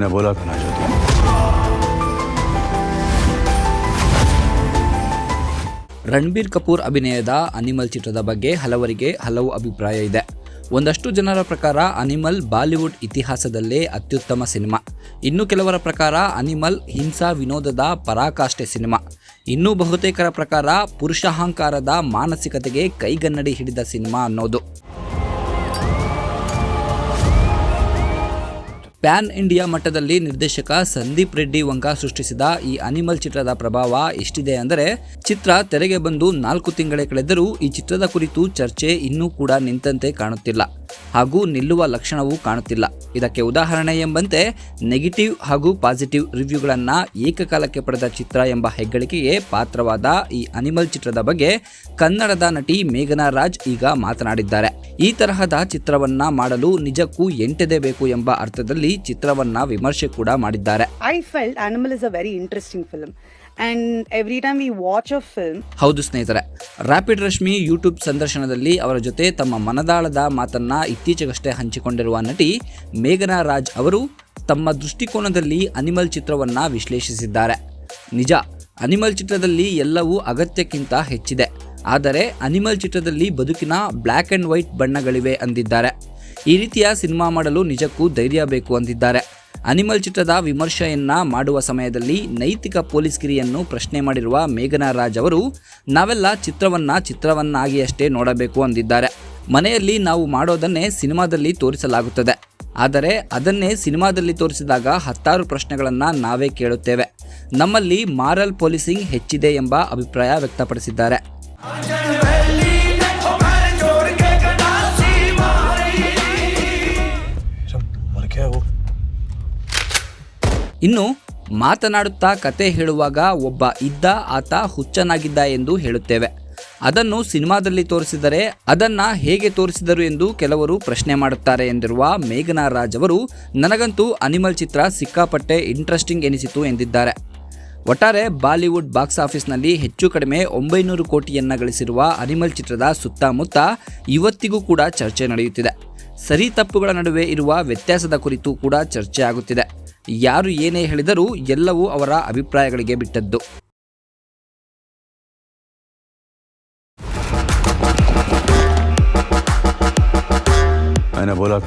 मैंने बोला था ना जो तुम ರಣಬೀರ್ ಕಪೂರ್ ಅಭಿನಯದ ಅನಿಮಲ್ ಚಿತ್ರದ ಬಗ್ಗೆ ಹಲವರಿಗೆ ಹಲವು ಅಭಿಪ್ರಾಯ ಇದೆ ಒಂದಷ್ಟು ಜನರ ಪ್ರಕಾರ ಅನಿಮಲ್ ಬಾಲಿವುಡ್ ಇತಿಹಾಸದಲ್ಲೇ ಅತ್ಯುತ್ತಮ ಸಿನಿಮಾ ಇನ್ನು ಕೆಲವರ ಪ್ರಕಾರ ಅನಿಮಲ್ ಹಿಂಸಾ ವಿನೋದದ ಪರಾಕಾಷ್ಠೆ ಸಿನಿಮಾ ಇನ್ನೂ ಬಹುತೇಕರ ಪ್ರಕಾರ ಪುರುಷಾಹಂಕಾರದ ಮಾನಸಿಕತೆಗೆ ಕೈಗನ್ನಡಿ ಹಿಡಿದ ಸಿನಿಮಾ ಅನ್ನೋದು ಪ್ಯಾನ್ ಇಂಡಿಯಾ ಮಟ್ಟದಲ್ಲಿ ನಿರ್ದೇಶಕ ಸಂದೀಪ್ ರೆಡ್ಡಿ ವಂಕ ಸೃಷ್ಟಿಸಿದ ಈ ಅನಿಮಲ್ ಚಿತ್ರದ ಪ್ರಭಾವ ಎಷ್ಟಿದೆ ಅಂದರೆ, ಚಿತ್ರ ತೆರೆಗೆ ಬಂದು ನಾಲ್ಕು ತಿಂಗಳೇ ಕಳೆದರೂ ಈ ಚಿತ್ರದ ಕುರಿತು ಚರ್ಚೆ ಇನ್ನೂ ಕೂಡ ನಿಂತಂತೆ ಕಾಣುತ್ತಿಲ್ಲ ಹಾಗೂ ನಿಲ್ಲುವ ಲಕ್ಷಣವೂ ಕಾಣುತ್ತಿಲ್ಲ. ಇದಕ್ಕೆ ಉದಾಹರಣೆ ಎಂಬಂತೆ, ನೆಗೆಟಿವ್ ಹಾಗೂ ಪಾಸಿಟಿವ್ ರಿವ್ಯೂಗಳನ್ನು ಏಕಕಾಲಕ್ಕೆ ಪಡೆದ ಚಿತ್ರ ಎಂಬ ಹೆಗ್ಗಳಿಕೆಗೆ ಪಾತ್ರವಾದ ಈ ಅನಿಮಲ್ ಚಿತ್ರದ ಬಗ್ಗೆ ಕನ್ನಡದ ನಟಿ ಮೇಘನಾ ರಾಜ್ ಈಗ ಮಾತನಾಡಿದ್ದಾರೆ. ಈ ತರಹದ ಚಿತ್ರವನ್ನ ಮಾಡಲು ನಿಜಕ್ಕೂ ಎಂಟದೆ ಬೇಕು ಎಂಬ ಅರ್ಥದಲ್ಲಿ ಚಿತ್ರವನ್ನ ವಿಮರ್ಶೆ ಕೂಡ ಮಾಡಿದ್ದಾರೆ. I felt Animal is a very interesting film and every time we watch a film ಹೌದು ಸ್ನೇಹಿತರೆ ರಾಪಿಡ್ ರಶ್ಮಿ ಯೂಟ್ಯೂಬ್ ಸಂದರ್ಶನದಲ್ಲಿ ಅವರ ಜೊತೆ ತಮ್ಮ ಮನದಾಳದ ಮಾತನ್ನ ಇತ್ತೀಚೆಗಷ್ಟೇ ಹಂಚಿಕೊಂಡಿರುವ ನಟಿ ಮೇಘನಾ ರಾಜ್ ಅವರು ತಮ್ಮ ದೃಷ್ಟಿಕೋನದಲ್ಲಿ ಅನಿಮಲ್ ಚಿತ್ರವನ್ನ ವಿಶ್ಲೇಷಿಸಿದ್ದಾರೆ. ನಿಜ ಅನಿಮಲ್ ಚಿತ್ರದಲ್ಲಿ ಎಲ್ಲವೂ ಅಗತ್ಯಕ್ಕಿಂತ ಹೆಚ್ಚಿದೆ. ಆದರೆ ಅನಿಮಲ್ ಚಿತ್ರದಲ್ಲಿ ಬದುಕಿನ ಬ್ಲ್ಯಾಕ್ ಅಂಡ್ ವೈಟ್ ಬಣ್ಣಗಳಿವೆ ಅಂದಿದ್ದಾರೆ. ಈ ರೀತಿಯ ಸಿನಿಮಾ ಮಾಡಲು ನಿಜಕ್ಕೂ ಧೈರ್ಯ ಬೇಕು ಅಂದಿದ್ದಾರೆ. ಅನಿಮಲ್ ಚಿತ್ರದ ವಿಮರ್ಶೆಯನ್ನ ಮಾಡುವ ಸಮಯದಲ್ಲಿ ನೈತಿಕ ಪೊಲೀಸ್ ಪೊಲೀಸ್ಗಿರಿಯನ್ನು ಪ್ರಶ್ನೆ ಮಾಡಿರುವ ಮೇಘನಾ ರಾಜ್ ಅವರು, ನಾವೆಲ್ಲ ಚಿತ್ರವನ್ನ ಚಿತ್ರವನ್ನಾಗಿ ಅಷ್ಟೇ ನೋಡಬೇಕು ಅಂದಿದ್ದಾರೆ. ಮನೆಯಲ್ಲಿ ನಾವು ಮಾಡೋದನ್ನೇ ಸಿನಿಮಾದಲ್ಲಿ ತೋರಿಸಲಾಗುತ್ತದೆ. ಆದರೆ ಅದನ್ನೇ ಸಿನಿಮಾದಲ್ಲಿ ತೋರಿಸಿದಾಗ ಹತ್ತಾರು ಪ್ರಶ್ನೆಗಳನ್ನು ನಾವೇ ಕೇಳುತ್ತೇವೆ. ನಮ್ಮಲ್ಲಿ ಮಾರಲ್ ಪೊಲೀಸಿಂಗ್ ಹೆಚ್ಚಿದೆ ಎಂಬ ಅಭಿಪ್ರಾಯ ವ್ಯಕ್ತಪಡಿಸಿದ್ದಾರೆ. ಇನ್ನು ಮಾತನಾಡುತ್ತಾ ಕತೆ ಹೇಳುವಾಗ ಒಬ್ಬ ಇದ್ದ ಆತ ಹುಚ್ಚನಾಗಿದ್ದ ಎಂದು ಹೇಳುತ್ತೇವೆ. ಅದನ್ನು ಸಿನಿಮಾದಲ್ಲಿ ತೋರಿಸಿದರೆ ಅದನ್ನ ಹೇಗೆ ತೋರಿಸಿದರು ಎಂದು ಕೆಲವರು ಪ್ರಶ್ನೆ ಮಾಡುತ್ತಾರೆ ಎಂದಿರುವ ಮೇಘನಾ ರಾಜ್ ಅವರು, ನನಗಂತೂ ಅನಿಮಲ್ ಚಿತ್ರ ಸಿಕ್ಕಾಪಟ್ಟೆ ಇಂಟ್ರೆಸ್ಟಿಂಗ್ ಎನಿಸಿತು ಎಂದಿದ್ದಾರೆ. ಒಟ್ಟಾರೆ ಬಾಲಿವುಡ್ ಬಾಕ್ಸ್ ಆಫೀಸ್ನಲ್ಲಿ ಹೆಚ್ಚು ಕಡಿಮೆ ಒಂಬೈನೂರು ಕೋಟಿಯನ್ನ ಗಳಿಸಿರುವ ಅನಿಮಲ್ ಚಿತ್ರದ ಸುತ್ತಮುತ್ತ ಇವತ್ತಿಗೂ ಕೂಡ ಚರ್ಚೆ ನಡೆಯುತ್ತಿದೆ. ಸರಿ ತಪ್ಪುಗಳ ನಡುವೆ ಇರುವ ವ್ಯತ್ಯಾಸದ ಕುರಿತು ಕೂಡ ಚರ್ಚೆ ಆಗುತ್ತಿದೆ. ಯಾರು ಏನೇ ಹೇಳಿದರೂ ಎಲ್ಲವೂ ಅವರ ಅಭಿಪ್ರಾಯಗಳಿಗೆ ಬಿಟ್ಟದ್ದು. ಬೋಲಾ